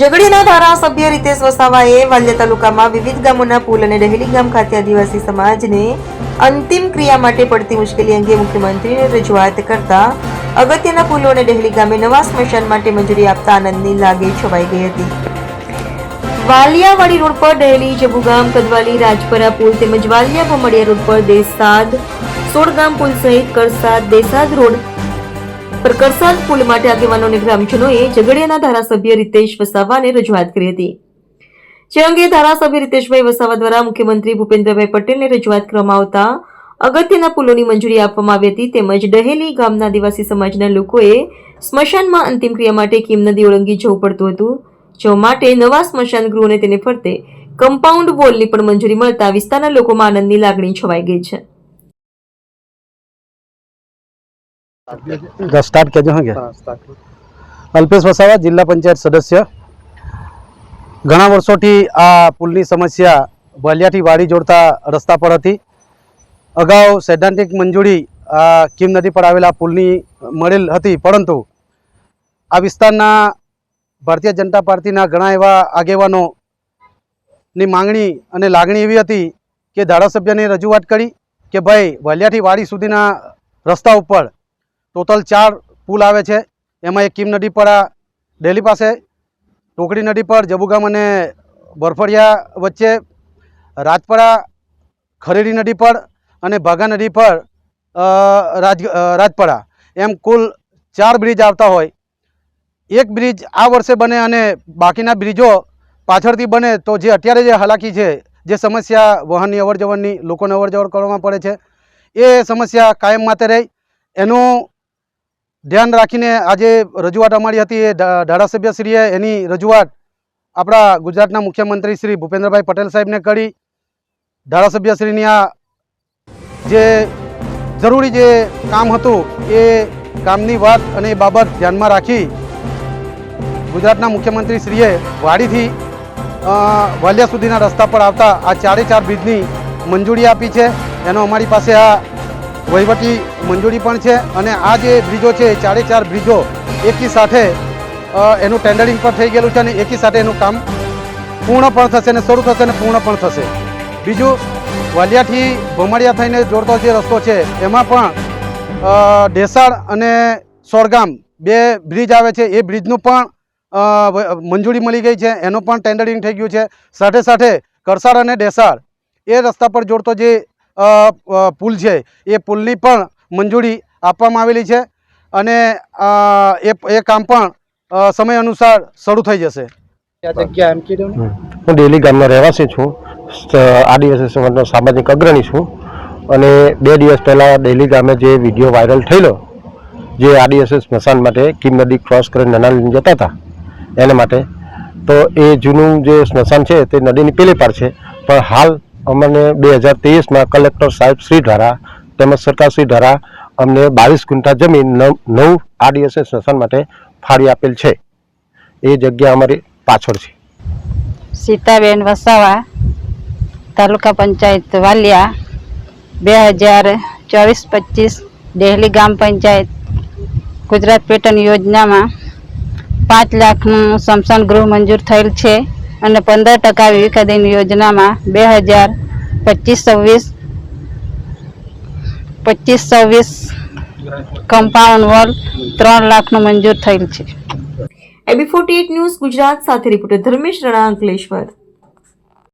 ઝઘડીના ધારાસભ્ય રીતેશ વસાવાએ વાલિયા તાલુકામાં વિવિધ ગામોના પુલ અને ડહેલી ગામ ખાતે આદિવાસી સમાજને અંતિમ ક્રિયા માટે પડતી મુશ્કેલી અંગે મુખ્યમંત્રીને રજૂઆત કરતા અગત્યના પુલો અને ડહેલી ગામે નવા સ્મશાન માટે મંજૂરી આપતા આનંદની લાગે છવાઈ ગઈ હતી. વાલિયાવાડી રોડ પર ડહેલી જબુગામ કદવાલી, રાજપરા પુલ તેમજ વાલિયા ભમડિયા રોડ પર દેસાદ, સોળગામ પુલ સહિત કરસાદ, દેસાદ રોડ પર કરસાદ પુલ માટે આગેવાનોને ગ્રામજનોએ ઝઘડિયાના ધારાસભ્ય રીતેશ વસાવાને રજૂઆત કરી હતી. જે અંગે ધારાસભ્ય રીતેશભાઈ વસાવા દ્વારા મુખ્યમંત્રી ભૂપેન્દ્રભાઈ પટેલને રજૂઆત કરવામાં આવતા અગત્યના પુલોની મંજૂરી આપવામાં આવી હતી તેમજ ડહેલી ગામના આદિવાસી સમાજના લોકોએ સ્મશાનમાં અંતિમ ક્રિયા માટે કીમ નદી ઓળંગી જવું પડતું હતું. જો માટે નવા સ્મશાન ગૃહને તેને ફરતે કમ્પાઉન્ડ વોલની પણ મંજૂરી મળતા વિસ્તારના લોકોમાં આનંદની લાગણી છવાઈ ગઈ છે. સ્ટાર્ટ કેજો હા. અલ્પેશ વસાવા જિલ્લા પંચાયત સદસ્ય ઘણા વર્ષોથી આ પુલની સમસ્યા વાલિયાથી વાડી જોડતા રસ્તા પર હતી અગાઉ સૈદ્ધાંતિક મંજૂરી આ કિમ નદી પર આવેલા પુલની મળેલ હતી પરંતુ આ વિસ્તારના ભારતીય જનતા પાર્ટીના ઘણા એવા આગેવાનોની માંગણી અને લાગણી એવી હતી કે ધારાસભ્યને રજૂઆત કરી કે ભાઈ વાલિયાથી વાડી સુધીના રસ્તા ઉપર ટોટલ ચાર પુલ આવે છે. એમાં એક કિમ નદી પર આ ડેલી પાસે, ટોકડી નદી પર, જબુગામ અને બરફડિયા વચ્ચે, રાજપરા, ખરેડી નદી પર અને ભાગા નદી પર રાજ રાજપરા. એમ કુલ ચાર બ્રિજ આવતા હોય. એક બ્રિજ આ વર્ષે બને અને બાકીના બ્રિજો પાછળથી બને તો જે અત્યારે જે હાલાકી છે, જે સમસ્યા વાહનની અવર જવરની લોકોને અવર જવર કરવામાં પડે છે, એ સમસ્યા કાયમ માટે રહી. એનું ધ્યાન રાખીને આજે રજૂઆત અમારી હતી એ ધારાસભ્યશ્રીએ એની રજૂઆત આપણા ગુજરાતના મુખ્યમંત્રી શ્રી ભૂપેન્દ્રભાઈ પટેલ સાહેબને કરી. ધારાસભ્યશ્રીની આ જે જરૂરી જે કામ હતું એ કામની વાત અને એ બાબત ધ્યાનમાં રાખી ગુજરાતના મુખ્યમંત્રી શ્રીએ વાડીથી વાલિયા સુધીના રસ્તા પર આવતા આ ચારે ચાર બ્રિજની મંજૂરી આપી છે. એનો અમારી પાસે આ વહીવટી મંજૂરી પણ છે અને આ જે બ્રિજો છે, એ ચારે ચાર બ્રિજો એકી સાથે એનું ટેન્ડરિંગ પણ થઈ ગયેલું છે અને એકી સાથે એનું કામ પૂર્ણ પણ થશે અને શરૂ થશે અને પૂર્ણ પણ થશે. બીજું, વાલિયાથી ભમડિયા થઈને જોડતો જે રસ્તો છે, એમાં પણ ઢેસાળ અને સોરગામ બે બ્રિજ આવે છે. એ બ્રિજનું પણ મંજૂરી મળી ગઈ છે. એનું પણ ટેન્ડરિંગ થઈ ગયું છે. સાથે સાથે કરસાળ અને ડેસાળ એ રસ્તા પર જોડતો જે પુલ છે એ પુલની પણ મંજૂરી આપવામાં આવેલી છે અને એ એ કામ પણ સમય અનુસાર શરૂ થઈ જશે. આ જગ્યા એમ કીધું ને? હું ડેલી ગામનો રહેવાસી છું. આદિવાસી સમાજનો સામાજિક અગ્રણી છું. અને બે દિવસ પહેલાં ડેલી ગામે જે વીડિયો વાયરલ થયેલો જે આદિવાસી સ્મશાન માટે કીમ નદી ક્રોસ કરીને નાના લઈને જતા હતા એના માટે તો એ જૂનું જે સ્મશાન છે તે નદીની પેલી પાર છે. પણ હાલ અમને બે હજાર તેવીસમાં કલેક્ટર સાહેબ શ્રી દ્વારા તેમજ સરકાર શ્રી દ્વારા અમને બાવીસ ક્વિન્ટા જમીન નવ નવ સ્ટેશન માટે ફાળી આપેલ છે. એ જગ્યા અમારી પાછળ છે. સીતાબેન વસાવા, તાલુકા પંચાયત વાલિયા, બે હજાર ચોવીસ પચીસ ડેહલી ગ્રામ પંચાયત, ગુજરાત પેટર્ન યોજનામાં પાંચ લાખનું સમસાન ગૃહ મંજૂર થયેલ છે. અને પંદર ટકા વિવેકાધીન યોજનામાં બે હજાર પચીસ છવ્વીસ પચીસ છવ્વીસ કમ્પાઉન્ડ વોલ ત્રણ લાખનું મંજૂર થયેલ છે. એબી ફોર્ટી ન્યૂઝ ગુજરાત સાથે રિપોર્ટર ધર્મેશ રણા અંકલેશ્વર.